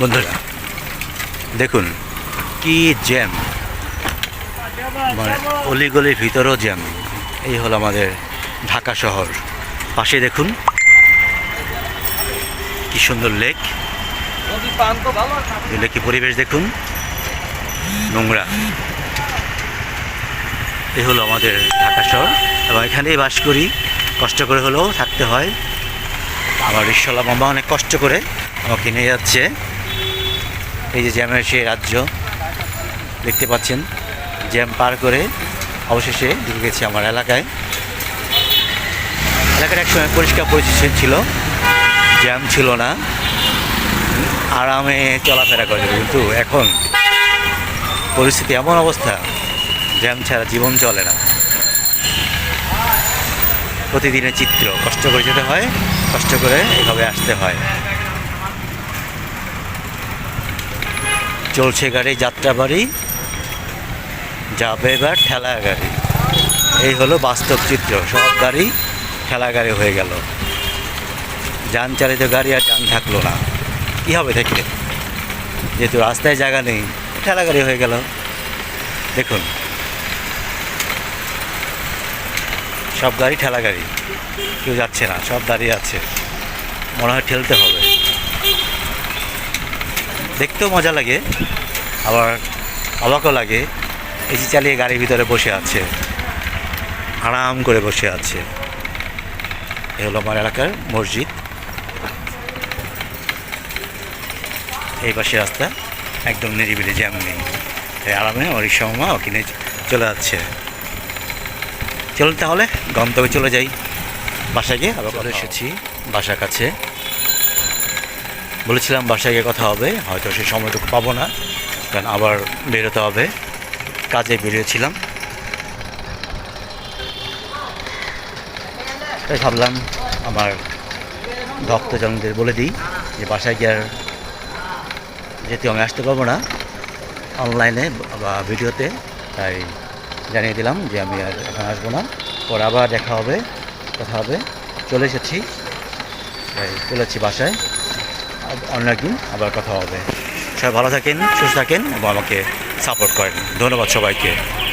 বন্ধুরা, দেখুন, কি জ্যাম মানে অলিগলির ভিতরেও জ্যাম এই হলো আমাদের ঢাকা শহর। পাশে দেখুন, কি সুন্দর লেক দিলে কি পরিবেশ দেখুন? নোংরা। এই হলো আমাদের ঢাকা শহর। এবং এখানেই বাস করি। কষ্ট করে হলেও থাকতে হয়। আমার রিক্সাওয়ালা মামা অনেক কষ্ট করে আমাকে নিয়ে যাচ্ছে। এই যে জ্যামের সেই রাজ্য দেখতে পাচ্ছেন। জ্যাম পার করে অবশেষে ঢুকে গেছি আমার এলাকায়। এলাকাটা একসময় পরিষ্কার পরিচ্ছন্ন ছিল। জ্যাম ছিল না। আরামে চলাফেরা করে কিন্তু এখন পরিস্থিতি এমন অবস্থা, জ্যাম ছাড়া জীবন চলে না। প্রতিদিনের চিত্র, কষ্ট করে যেতে হয়, কষ্ট করে এভাবে আসতে হয়। চলছে গাড়ি, যাত্রা বাড়ি। যাবে এবার ঠেলা গাড়ি। এই হলো বাস্তব চিত্র, সব গাড়ি ঠেলা গাড়ি হয়ে গেল। যান চালিত গাড়ি আর যান থাকল না। কী হবে দেখলে? যেহেতু রাস্তায় জায়গা নেই, ঠেলা গাড়ি হয়ে গেল। দেখুন। সব গাড়ি ঠেলা গাড়ি। কেউ যাচ্ছে না, সব দাঁড়িয়ে আছে। মনে হয় ঠেলতে হবে। দেখতেও মজা লাগে আবার অবাকও লাগে। এসি চালিয়ে গাড়ির ভিতরে বসে আছে আরাম করে বসে আছে। এ হলো আমার এলাকার মসজিদ। এই পাশে রাস্তা একদম নিরিবিলি জ্যাম নেই। তাই আরামে অরিক্সা মামা ওখানে চলে যাচ্ছে। চলুন তাহলে গন্তব্যে চলে যাই। বাসায় গিয়ে আবার এসেছি। বাসার কাছে। বলেছিলাম বাসায় গিয়ে কথা হবে, হয়তো সেই সময়টুকু পাবো না, কারণ আবার বেরোতে হবে। কাজে বেরিয়েছিলাম। তাই ভাবলাম আমার ভক্তজনদের বলে দিই যে বাসায় গিয়ে আর যেহেতু আমি আসতে পারব না, অনলাইনে বা ভিডিওতে, তাই জানিয়ে দিলাম যে আমি আর এখন আসব না। পরে আবার দেখা হবে, কথা হবে। চলে এসেছি চলেছি বাসায়। অন্য একদিন আবার কথা হবে। সবাই ভালো থাকেন, সুস্থ থাকেন এবং আমাকে সাপোর্ট করেন। ধন্যবাদ সবাইকে।